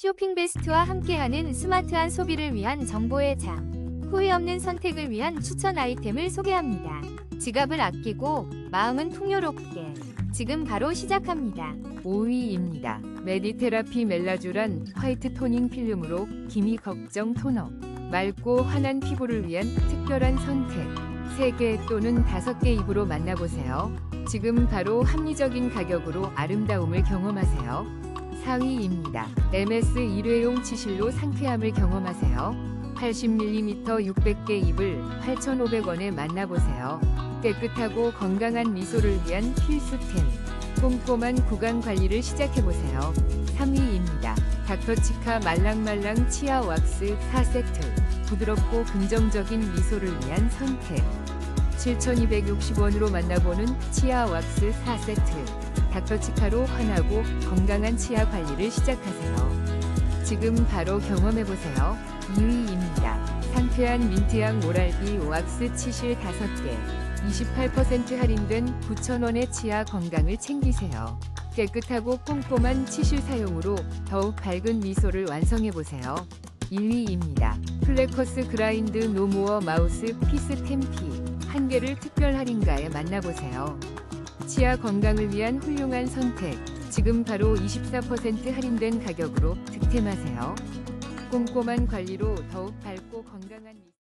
쇼핑 베스트와 함께하는 스마트한 소비를 위한 정보의 장. 후회 없는 선택을 위한 추천 아이템을 소개합니다. 지갑을 아끼고 마음은 풍요롭게. 지금 바로 시작합니다. 5위입니다. 메디테라피 멜라주란 화이트 토닝 필름으로 기미 걱정 토너. 맑고 환한 피부를 위한 특별한 선택. 3개 또는 5개 입으로 만나보세요. 지금 바로 합리적인 가격으로 아름다움을 경험하세요. 4위입니다. MS 일회용 치실로 상쾌함을 경험하세요. 80mm 600개 입을 8,500원에 만나보세요. 깨끗하고 건강한 미소를 위한 필수템. 꼼꼼한 구강 관리를 시작해보세요. 3위입니다. 닥터치카 말랑말랑 치아 왁스 4세트. 부드럽고 긍정적인 미소를 위한 선택. 7,260원으로 만나보는 치아 왁스 4세트. 닥터치카로 환하고 건강한 치아 관리를 시작하세요. 지금 바로 경험해보세요. 2위입니다. 상쾌한 민트향 모랄비 왁스 치실 5개. 28% 할인된 9,000원의 치아 건강을 챙기세요. 깨끗하고 꼼꼼한 치실 사용으로 더욱 밝은 미소를 완성해보세요. 1위입니다. 플래커스 그라인드 노모어 마우스 피스 템피 한 개를 특별 할인가에 만나보세요. 치아 건강을 위한 훌륭한 선택. 지금 바로 24% 할인된 가격으로 득템하세요. 꼼꼼한 관리로 더욱 밝고 건강한.